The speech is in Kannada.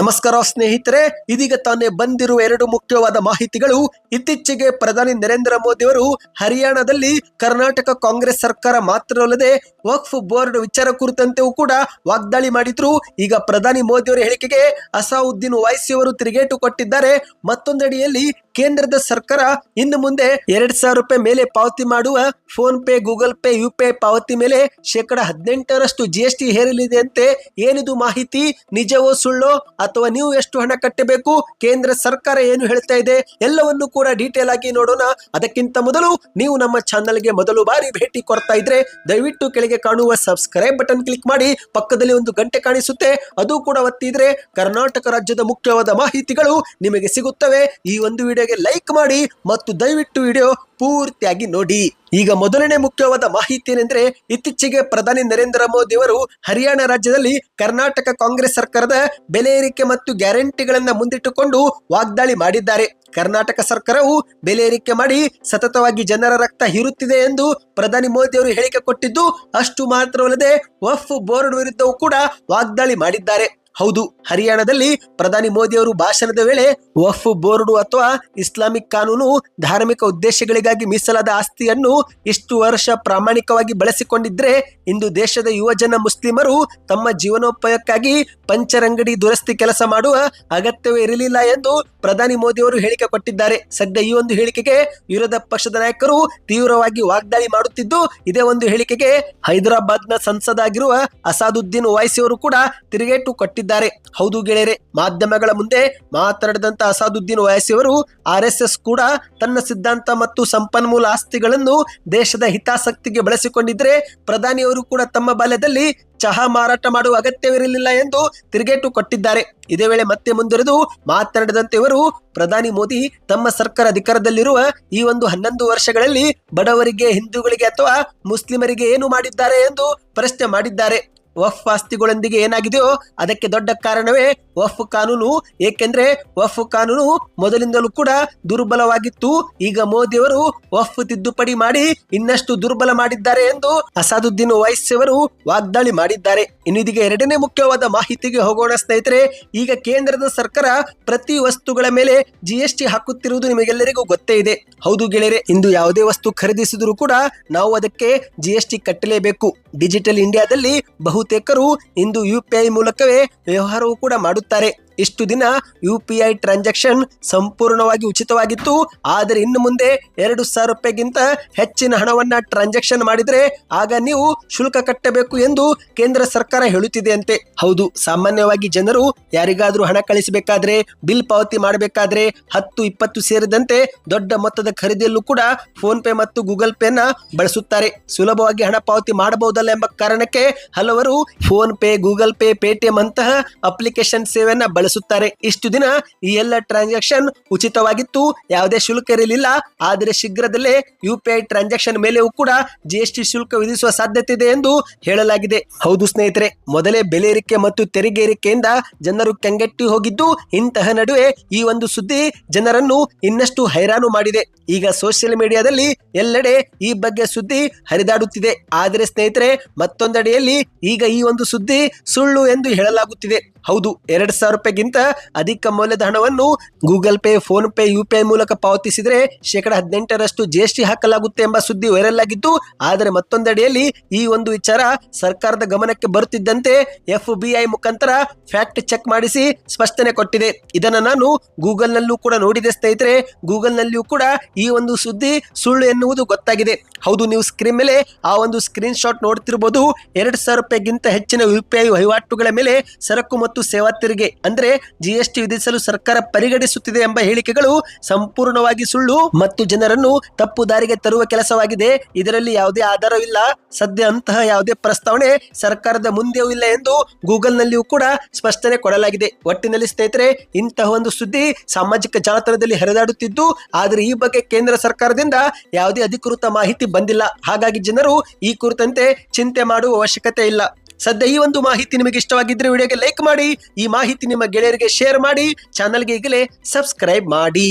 ನಮಸ್ಕಾರ ಸ್ನೇಹಿತರೆ, ಇದೀಗ ತಾನೇ ಬಂದಿರುವ ಎರಡು ಮುಖ್ಯವಾದ ಮಾಹಿತಿಗಳು. ಇತ್ತೀಚೆಗೆ ಪ್ರಧಾನಿ ನರೇಂದ್ರ ಮೋದಿ ಅವರು ಹರಿಯಾಣದಲ್ಲಿ ಕರ್ನಾಟಕ ಕಾಂಗ್ರೆಸ್ ಸರ್ಕಾರ ಮಾತ್ರವಲ್ಲದೆ ವಕ್ಫ್ ಬೋರ್ಡ್ ವಿಚಾರ ಕುರಿತಂತೆಯೂ ಕೂಡ ವಾಗ್ದಾಳಿ ಮಾಡಿದ್ರು. ಈಗ ಪ್ರಧಾನಿ ಮೋದಿ ಅವರ ಹೇಳಿಕೆಗೆ ಅಸಾವುದ್ದೀನ್ ಓವೈಸಿ ಅವರು ತಿರುಗೇಟು ಕೊಟ್ಟಿದ್ದಾರೆ. ಮತ್ತೊಂದಡಿಯಲ್ಲಿ ಕೇಂದ್ರದ ಸರ್ಕಾರ ಇನ್ನು ಮುಂದೆ ಎರಡ್ ಸಾವಿರ ರೂಪಾಯಿ ಮೇಲೆ ಪಾವತಿ ಮಾಡುವ ಫೋನ್ ಪೇ ಗೂಗಲ್ ಪೇ ಯು ಪಾವತಿ ಮೇಲೆ ಶೇಕಡ ಹದಿನೆಂಟರಷ್ಟು ಜಿ ಎಸ್ ಟಿ ಹೇರಲಿದೆ ಅಂತೆ. ಏನಿದು ಮಾಹಿತಿ? ನಿಜವೋ ಸುಳ್ಳೋ? ಅಥವಾ ನೀವು ಎಷ್ಟು ಹಣ ಕಟ್ಟಬೇಕು? ಕೇಂದ್ರ ಸರ್ಕಾರ ಏನು ಹೇಳ್ತಾ ಇದೆ? ಎಲ್ಲವನ್ನು ಕೂಡ ಡೀಟೇಲ್ ಆಗಿ ನೋಡೋಣ. ಅದಕ್ಕಿಂತ ಮೊದಲು ನೀವು ನಮ್ಮ ಚಾನಲ್ಗೆ ಮೊದಲು ಬಾರಿ ಭೇಟಿ ಕೊಡ್ತಾ ಇದ್ರೆ ದಯವಿಟ್ಟು ಕೆಳಗೆ ಕಾಣುವ ಸಬ್ಸ್ಕ್ರೈಬ್ ಬಟನ್ ಕ್ಲಿಕ್ ಮಾಡಿ. ಪಕ್ಕದಲ್ಲಿ ಒಂದು ಗಂಟೆ ಕಾಣಿಸುತ್ತೆ. ಅದು ಕೂಡ ಒತ್ತಿದ್ರೆ ಕರ್ನಾಟಕ ರಾಜ್ಯದ ಮುಖ್ಯವಾದ ಮಾಹಿತಿಗಳು ನಿಮಗೆ ಸಿಗುತ್ತವೆ. ಈ ಒಂದು ವಿಡಿಯೋಗೆ ಲೈಕ್ ಮಾಡಿ ಮತ್ತು ದಯವಿಟ್ಟು ವಿಡಿಯೋ ಪೂರ್ತಿಯಾಗಿ ನೋಡಿ. ಈಗ ಮೊದಲನೇ ಮುಖ್ಯವಾದ ಮಾಹಿತಿ ಏನೆಂದ್ರೆ, ಇತ್ತೀಚೆಗೆ ಪ್ರಧಾನಿ ನರೇಂದ್ರ ಮೋದಿ ಅವರು ಹರಿಯಾಣ ರಾಜ್ಯದಲ್ಲಿ ಕರ್ನಾಟಕ ಕಾಂಗ್ರೆಸ್ ಸರ್ಕಾರದ ಬೆಲೆ ಏರಿಕೆ ಮತ್ತು ಗ್ಯಾರಂಟಿಗಳನ್ನ ಮುಂದಿಟ್ಟುಕೊಂಡು ವಾಗ್ದಾಳಿ ಮಾಡಿದ್ದಾರೆ. ಕರ್ನಾಟಕ ಸರ್ಕಾರವು ಬೆಲೆ ಏರಿಕೆ ಮಾಡಿ ಸತತವಾಗಿ ಜನರ ರಕ್ತ ಹೀರುತ್ತಿದೆ ಎಂದು ಪ್ರಧಾನಿ ಮೋದಿ ಅವರು ಹೇಳಿಕೆ ಕೊಟ್ಟಿದ್ದು, ಅಷ್ಟು ಮಾತ್ರವಲ್ಲದೆ ವಫ್ ಬೋರ್ಡ್ ವಿರುದ್ಧವೂ ಕೂಡ ವಾಗ್ದಾಳಿ ಮಾಡಿದ್ದಾರೆ. ಹೌದು, ಹರಿಯಾಣದಲ್ಲಿ ಪ್ರಧಾನಿ ಮೋದಿ ಅವರು ಭಾಷಣದ ವೇಳೆ ವಫ್ ಬೋರ್ಡು ಅಥವಾ ಇಸ್ಲಾಮಿಕ್ ಕಾನೂನು ಧಾರ್ಮಿಕ ಉದ್ದೇಶಗಳಿಗಾಗಿ ಮೀಸಲಾದ ಆಸ್ತಿಯನ್ನು ಇಷ್ಟು ವರ್ಷ ಪ್ರಾಮಾಣಿಕವಾಗಿ ಬಳಸಿಕೊಂಡಿದ್ರೆ ಇಂದು ದೇಶದ ಯುವಜನ ಮುಸ್ಲಿಮರು ತಮ್ಮ ಜೀವನೋಪಾಯಕ್ಕಾಗಿ ಪಂಚರಂಗಡಿ ದುರಸ್ತಿ ಕೆಲಸ ಮಾಡುವ ಅಗತ್ಯವೇ ಇರಲಿಲ್ಲ ಎಂದು ಪ್ರಧಾನಿ ಮೋದಿ ಅವರು ಹೇಳಿಕೆ ಕೊಟ್ಟಿದ್ದಾರೆ. ಸದ್ಯ ಈ ಒಂದು ಹೇಳಿಕೆಗೆ ವಿರೋಧ ಪಕ್ಷದ ನಾಯಕರು ತೀವ್ರವಾಗಿ ವಾಗ್ದಾಳಿ ಮಾಡುತ್ತಿದ್ದು, ಇದೇ ಒಂದು ಹೇಳಿಕೆಗೆ ಹೈದರಾಬಾದ್ನ ಸಂಸದಾಗಿರುವ ಅಸಾದುದ್ದೀನ್ ವಾಯ್ಸಿ ಅವರು ಕೂಡ ತಿರುಗೇಟು ಕೊಟ್ಟಿದ್ದಾರೆ. ಹೌದು ಗೆಳೆಯರೆ, ಮಾಧ್ಯಮಗಳ ಮುಂದೆ ಮಾತನಾಡಿದಂತ ಅಸಾದುದ್ದೀನ್ ಅವರು ಆರ್ ಕೂಡ ತನ್ನ ಸಿದ್ಧಾಂತ ಮತ್ತು ಸಂಪನ್ಮೂಲ ಆಸ್ತಿಗಳನ್ನು ದೇಶದ ಹಿತಾಸಕ್ತಿಗೆ ಬಳಸಿಕೊಂಡಿದ್ರೆ ಪ್ರಧಾನಿಯವರು ಕೂಡ ತಮ್ಮ ಬಾಲ್ಯದಲ್ಲಿ ಚಹಾ ಮಾರಾಟ ಮಾಡುವ ಅಗತ್ಯವಿರಲಿಲ್ಲ ಎಂದು ತಿರುಗೇಟು ಕೊಟ್ಟಿದ್ದಾರೆ. ಇದೇ ವೇಳೆ ಮತ್ತೆ ಮುಂದುವರೆದು ಮಾತನಾಡಿದಂತೆ ಇವರು, ಪ್ರಧಾನಿ ಮೋದಿ ತಮ್ಮ ಸರ್ಕಾರ ಅಧಿಕಾರದಲ್ಲಿರುವ ಈ ಒಂದು ಹನ್ನೊಂದು ವರ್ಷಗಳಲ್ಲಿ ಬಡವರಿಗೆ, ಹಿಂದೂಗಳಿಗೆ ಅಥವಾ ಮುಸ್ಲಿಮರಿಗೆ ಏನು ಮಾಡಿದ್ದಾರೆ ಎಂದು ಪ್ರಶ್ನೆ ಮಾಡಿದ್ದಾರೆ. ವಫ್ ಆಸ್ತಿಗಳೊಂದಿಗೆ ಏನಾಗಿದೆಯೋ ಅದಕ್ಕೆ ದೊಡ್ಡ ಕಾರಣವೇ ವಫ್ ಕಾನೂನು. ಏಕೆಂದ್ರೆ ವಫ್ ಕಾನೂನು ಮೊದಲಿಂದಲೂ ಕೂಡ ದುರ್ಬಲವಾಗಿತ್ತು. ಈಗ ಮೋದಿಯವರು ವಫ್ ತಿದ್ದುಪಡಿ ಮಾಡಿ ಇನ್ನಷ್ಟು ದುರ್ಬಲ ಮಾಡಿದ್ದಾರೆ ಎಂದು ಅಸಾದುದ್ದೀನ್ ಅವರು ವಾಗ್ದಾಳಿ ಮಾಡಿದ್ದಾರೆ. ಇನ್ನಿದೀಗ ಎರಡನೇ ಮುಖ್ಯವಾದ ಮಾಹಿತಿಗೆ ಹೋಗೋಣ ಸ್ನೇಹಿತರೆ, ಈಗ ಕೇಂದ್ರದ ಸರ್ಕಾರ ಪ್ರತಿ ವಸ್ತುಗಳ ಮೇಲೆ ಜಿ ಎಸ್ ಟಿ ಹಾಕುತ್ತಿರುವುದು ನಿಮಗೆಲ್ಲರಿಗೂ ಗೊತ್ತೇ ಇದೆ. ಹೌದು ಗೆಳೆಯರೆ, ಇಂದು ಯಾವುದೇ ವಸ್ತು ಖರೀದಿಸಿದರೂ ಕೂಡ ನಾವು ಅದಕ್ಕೆ ಜಿ ಎಸ್ ಟಿ ಕಟ್ಟಲೇಬೇಕು. ಡಿಜಿಟಲ್ ಇಂಡಿಯಾದಲ್ಲಿ ಬಹುತೇಕರು ಇಂದು ಯು ಪಿ ಐ ಮೂಲಕವೇ ವ್ಯವಹಾರವೂ ಕೂಡ ಮಾಡುತ್ತಾರೆ. ಇಷ್ಟು ದಿನ ಯು ಪಿ ಐ ಟ್ರಾನ್ಸಾಕ್ಷನ್ ಸಂಪೂರ್ಣವಾಗಿ ಉಚಿತವಾಗಿತ್ತು. ಆದರೆ ಇನ್ನು ಮುಂದೆ ಎರಡು ಸಾವಿರ ರೂಪಾಯಿಗಿಂತ ಹೆಚ್ಚಿನ ಹಣವನ್ನು ಟ್ರಾನ್ಸಾಕ್ಷನ್ ಮಾಡಿದರೆ ಆಗ ನೀವು ಶುಲ್ಕ ಕಟ್ಟಬೇಕು ಎಂದು ಕೇಂದ್ರ ಸರ್ಕಾರ ಹೇಳುತ್ತಿದೆ ಅಂತೆ ಹೌದು, ಸಾಮಾನ್ಯವಾಗಿ ಜನರು ಯಾರಿಗಾದರೂ ಹಣ ಕಳಿಸಬೇಕಾದ್ರೆ, ಬಿಲ್ ಪಾವತಿ ಮಾಡಬೇಕಾದ್ರೆ ಹತ್ತು, ಇಪ್ಪತ್ತು ಸೇರಿದಂತೆ ದೊಡ್ಡ ಮೊತ್ತದ ಖರೀದಿಯಲ್ಲೂ ಕೂಡ ಫೋನ್ ಪೇ ಮತ್ತು ಗೂಗಲ್ ಪೇನ ಬಳಸುತ್ತಾರೆ. ಸುಲಭವಾಗಿ ಹಣ ಪಾವತಿ ಮಾಡಬಹುದಲ್ಲ ಎಂಬ ಕಾರಣಕ್ಕೆ ಹಲವರು PhonePe Google Pay, Paytm ಅಂತಹ ಅಪ್ಲಿಕೇಶನ್ ಸೇವೆಯನ್ನ ಬಳಸುತ್ತಾರೆ ಇಷ್ಟು ದಿನ ಈ ಎಲ್ಲ ಟ್ರಾನ್ಸಾಕ್ಷನ್ ಉಚಿತವಾಗಿತ್ತು. ಯಾವುದೇ ಶುಲ್ಕ ಇರಲಿಲ್ಲ. ಆದರೆ ಶೀಘ್ರದಲ್ಲೇ ಯು ಪಿ ಐ ಟ್ರಾನ್ಸಾಕ್ಷನ್ ಮೇಲೆಯೂ ಕೂಡ ಜಿ ಎಸ್ ಟಿ ಶುಲ್ಕ ವಿಧಿಸುವ ಸಾಧ್ಯತೆ ಇದೆ ಎಂದು ಹೇಳಲಾಗಿದೆ. ಹೌದು ಸ್ನೇಹಿತರೆ, ಮೊದಲೇ ಬೆಲೆ ಏರಿಕೆ ಮತ್ತು ತೆರಿಗೆ ಏರಿಕೆಯಿಂದ ಜನರು ಕಂಗೆಟ್ಟಿ ಹೋಗಿದ್ದು, ಇಂತಹ ನಡುವೆ ಈ ಒಂದು ಸುದ್ದಿ ಜನರನ್ನು ಇನ್ನಷ್ಟು ಹೈರಾಣು ಮಾಡಿದೆ. ಈಗ ಸೋಷಿಯಲ್ ಮೀಡಿಯಾದಲ್ಲಿ ಎಲ್ಲೆಡೆ ಈ ಬಗ್ಗೆ ಸುದ್ದಿ ಹರಿದಾಡುತ್ತಿದೆ. ಆದರೆ ಸ್ನೇಹಿತರೆ, ಮತ್ತೊಂದೆಡೆಯಲ್ಲಿ ಈಗ ಈ ಒಂದು ಸುದ್ದಿ ಸುಳ್ಳು ಎಂದು ಹೇಳಲಾಗುತ್ತಿದೆ. ಹೌದು, ಎರಡ್ ಸಾವಿರ ರೂಪಾಯಿಗಿಂತ ಅಧಿಕ ಮೌಲ್ಯದ ಹಣವನ್ನು ಗೂಗಲ್ ಪೇ, ಫೋನ್ ಪೇ, ಯು ಮೂಲಕ ಪಾವತಿಸಿದರೆ ಶೇಕಡ ಹದಿನೆಂಟರಷ್ಟು ಜಿ ಎಸ್ ಟಿ ಹಾಕಲಾಗುತ್ತೆ ಎಂಬ ಸುದ್ದಿ ವೈರಲ್ ಆಗಿದ್ದು ಆದರೆ ಮತ್ತೊಂದೆಡೆಯಲ್ಲಿ ಈ ಒಂದು ವಿಚಾರ ಸರ್ಕಾರದ ಗಮನಕ್ಕೆ ಬರುತ್ತಿದ್ದಂತೆ ಎಫ್ ಬಿ ಮುಖಾಂತರ ಫ್ಯಾಕ್ಟ್ ಚೆಕ್ ಮಾಡಿಸಿ ಸ್ಪಷ್ಟನೆ ಕೊಟ್ಟಿದೆ. ಇದನ್ನ ನಾನು ಗೂಗಲ್ ನಲ್ಲೂ ಕೂಡ ನೋಡಿದೆ ಸ್ನೇಹಿತರೆ. ಗೂಗಲ್ ನಲ್ಲಿಯೂ ಕೂಡ ಈ ಒಂದು ಸುದ್ದಿ ಸುಳ್ಳು ಎನ್ನುವುದು ಗೊತ್ತಾಗಿದೆ. ಹೌದು, ನೀವು ಸ್ಕ್ರೀನ್ ಮೇಲೆ ಆ ಒಂದು ಸ್ಕ್ರೀನ್ ಶಾಟ್ ನೋಡ್ತಿರ್ಬೋದು. ಎರಡ್ ಸಾವಿರ ರೂಪಾಯಿಗಿಂತ ಹೆಚ್ಚಿನ ಯು ವಹಿವಾಟುಗಳ ಮೇಲೆ ಸರಕು ಮತ್ತು ಸೇವಾ ತೆರಿಗೆ, ಅಂದ್ರೆ ಜಿಎಸ್ಟಿ ವಿಧಿಸಲು ಸರ್ಕಾರ ಪರಿಗಣಿಸುತ್ತಿದೆ ಎಂಬ ಹೇಳಿಕೆಗಳು ಸಂಪೂರ್ಣವಾಗಿ ಸುಳ್ಳು ಮತ್ತು ಜನರನ್ನು ತಪ್ಪು ದಾರಿಗೆ ತರುವ ಕೆಲಸವಾಗಿದೆ. ಇದರಲ್ಲಿ ಯಾವುದೇ ಆಧಾರವಿಲ್ಲ ಸದ್ಯ ಅಂತಹ ಯಾವುದೇ ಪ್ರಸ್ತಾವನೆ ಸರ್ಕಾರದ ಮುಂದೆಯೂ ಇಲ್ಲ ಎಂದು ಗೂಗಲ್ ನಲ್ಲಿಯೂ ಕೂಡ ಸ್ಪಷ್ಟನೆ ಕೊಡಲಾಗಿದೆ. ಒಟ್ಟಿನಲ್ಲಿ ಸ್ನೇಹಿತರೆ, ಇಂತಹ ಒಂದು ಸುದ್ದಿ ಸಾಮಾಜಿಕ ಜಾಲತಾಣದಲ್ಲಿ ಹರಿದಾಡುತ್ತಿದ್ದು, ಆದರೆ ಈ ಬಗ್ಗೆ ಕೇಂದ್ರ ಸರ್ಕಾರದಿಂದ ಯಾವುದೇ ಅಧಿಕೃತ ಮಾಹಿತಿ ಬಂದಿಲ್ಲ. ಹಾಗಾಗಿ ಜನರು ಈ ಕುರಿತಂತೆ ಚಿಂತೆ ಮಾಡುವ ಅವಶ್ಯಕತೆ ಇಲ್ಲ. ಸದ್ಯ ಈ ಒಂದು ಮಾಹಿತಿ ನಿಮಗೆ ಇಷ್ಟವಾಗಿದ್ರೆ ವಿಡಿಯೋಗೆ ಲೈಕ್ ಮಾಡಿ, ಈ ಮಾಹಿತಿ ನಿಮ್ಮ ಗೆಳೆಯರಿಗೆ ಶೇರ್ ಮಾಡಿ, ಚಾನಲ್ಗೆ ಈಗಲೇ ಸಬ್ಸ್ಕ್ರೈಬ್ ಮಾಡಿ.